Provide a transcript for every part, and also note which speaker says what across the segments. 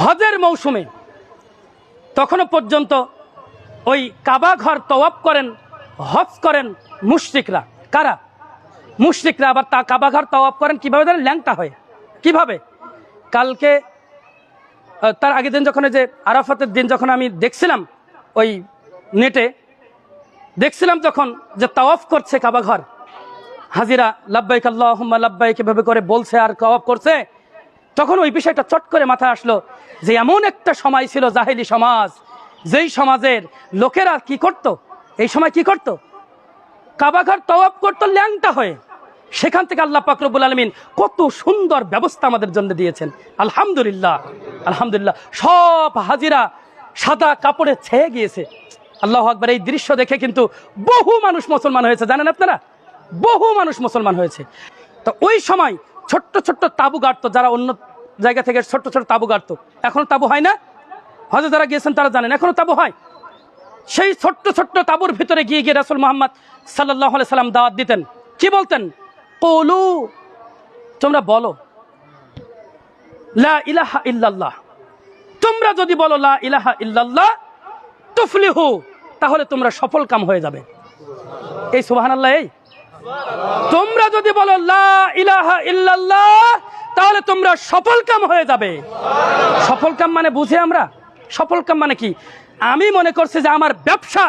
Speaker 1: হজের মৌসুমে তখনও পর্যন্ত ওই কাবা ঘর তওয়াব করেন, হজ করেন মুশরিকরা। কারা? মুশরিকরা আবার তা কাবা ঘর তওয়াব করেন, কীভাবে ধরেন ল্যাংটা হয়ে। কীভাবে? কালকে তার আগের দিন যখন যে আরাফাতের দিন যখন আমি দেখছিলাম ওই নেটে, দেখছিলাম যখন যে তাওয়াফ করছে কাবা ঘর, হাজিরা, লাব্বাইক আল্লাহুম্মা, লাব্বাইক, এভাবে করে বলছে আর তাওয়াফ করছে তখন ওই বিষয়টা চট করে মাথায় আসলো যে এমন একটা সময় ছিল জাহেলি সমাজ, যেই সমাজের লোকেরা কি করত? এই সময় কি করত? কাবাঘর তওয়াব করতো ল্যাংটা হয়ে। সেখান থেকে আল্লাহ পাকরবুল আলমিন কত সুন্দর ব্যবস্থা আমাদের জন্য দিয়েছেন। আলহামদুলিল্লাহ আলহামদুলিল্লাহ। সব হাজিরা সাদা কাপড়ে ছেয়ে গিয়েছে। আল্লাহ আকবর, এই দৃশ্য দেখে কিন্তু বহু মানুষ মুসলমান হয়েছে। জানেন আপনারা? বহু মানুষ মুসলমান হয়েছে। তো ওই সময় ছোট্ট ছোট্ট তাবু গাড়তো যারা অন্য জায়গা থেকে ছোট্ট ছোট তাবু গাড়তো। এখনও তাবু হয় না? হয়তো যারা গিয়েছেন তারা জানেন, এখনও তাবু হয়? সেই ছোট্ট ছোট্ট তাবুর ভিতরে গিয়ে গিয়ে রাসুল মোহাম্মদ সাল্লাহ সাল্লাম দাওয়াত দিতেন। কি বলতেন? কলু, তোমরা বলো, লা ইলাহা ইল্লাল্লাহ। তোমরা যদি বলো লা ইলাহা ইল্লাল্লাহ, তুফলিহু, তাহলে তোমরা সফল কাম হয়ে যাবে। এই সুবহানাল্লাহ, এই? তোমরা যদি বলো লা ইলাহা ইল্লাল্লাহ তাহলে তোমরা সফল কাম হয়ে যাবে। সফল কাম মানে বুঝে আমরা? সফল কাম মানে কি? আমি মনে করছি যে আমার ব্যবসা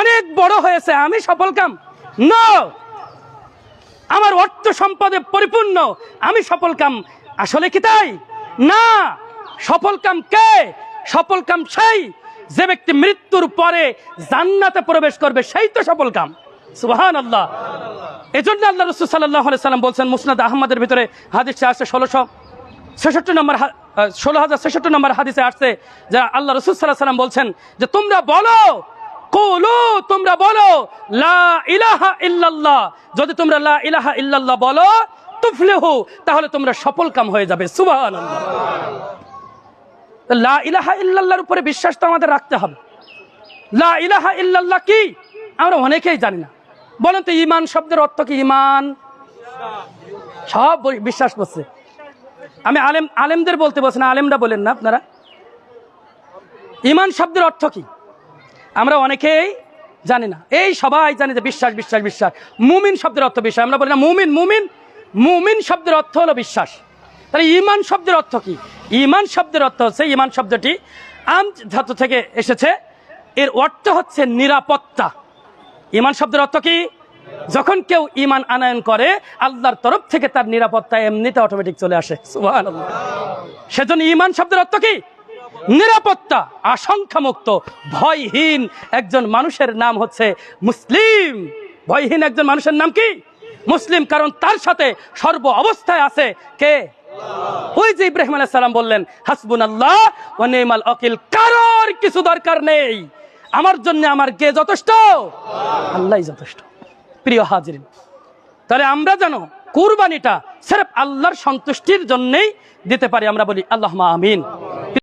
Speaker 1: অনেক বড় হয়েছে, আমি সফল কাম? না আমার অর্থ সম্পদে পরিপূর্ণ, আমি সফল কাম। আসলে কি তাই? না! সফল কাম কে? সফল কাম সেই যে ব্যক্তি মৃত্যুর পরে জান্নাতে প্রবেশ করবে, সেই তো সফল কাম। সুবাহান আল্লাহ এজন্য আল্লাহ রসুল সাল্লাহ সাল্লাম বলছেন, মুসনাদ আহমদের ভিতরে হাদিসে আসছে ষোলোশো ছেষট্টি নম্বর ষোলো হাজার ছেষট্টি নম্বর হাদিসে আসছে, যা আল্লাহ রসুল সাল্লাহ সাল্লাম বলছেন যে, তোমরা বলো, কোলো, তোমরা বলো, লা ইলাহা ইল্লাল্লাহ। যদি তোমরা লা ইলাহা ইল্লাল্লাহ বলো, তুফলিহু, তাহলে তোমরা সফল কাম হয়ে যাবে। তো লা ইলাহা ইল্লাল্লাহর উপরে বিশ্বাস তো আমাদের রাখতে হবে। লা ইলাহা ইল্লাল্লাহ কি? আমরা অনেকেই জানি না। বলেন তো, ইমান শব্দের অর্থ কি ইমান? সব বিশ্বাস করছে। আমি আলেম আলেমদের বলতে বলছি না, আলেমরা বলেন না আপনারা। ইমান শব্দের অর্থ কি? আমরা অনেকেই জানি না। এই সবাই জানি যে বিশ্বাস বিশ্বাস বিশ্বাস। মুমিন শব্দের অর্থ বিশ্বাস। আমরা বলি না মুমিন মুমিন। মুমিন শব্দের অর্থ হলো বিশ্বাস। তাহলে ইমান শব্দের অর্থ কি? ইমান শব্দের অর্থ হচ্ছে, ইমান শব্দটি আম ধাতু থেকে এসেছে। এর অর্থ হচ্ছে নিরাপত্তা। ইমান শব্দের অর্থ কি? যখন কেউ ইমান আনায়ন করে, আল্লাহর তরফ থেকে তার নিরাপত্তা এমনিতে অটোমেটিক চলে আসে। সেজন্য ইমান শব্দের অর্থ কি? নিরাপত্তা আশঙ্কা মুক্ত ভয়হীন একজন মানুষের নাম হচ্ছে মুসলিম। ভয়হীন একজন মানুষের নাম কি? মুসলিম, কারণ তার সাথে সর্ব অবস্থায় আছে কে? ওই যে ইব্রাহিম আলাইহিস সালাম বললেন হাসবুন আল্লাহ ও নেমাল অকিল কারোর কিছু দরকার নেই। আমার জন্য আমার কে যথেষ্ট? আল্লাহ যথেষ্ট। প্রিয় হাজির তাহলে আমরা যেন কুরবানিটা সেরফ আল্লাহর সন্তুষ্টির জন্যেই দিতে পারি, আমরা বলি আল্লাহ আমিন।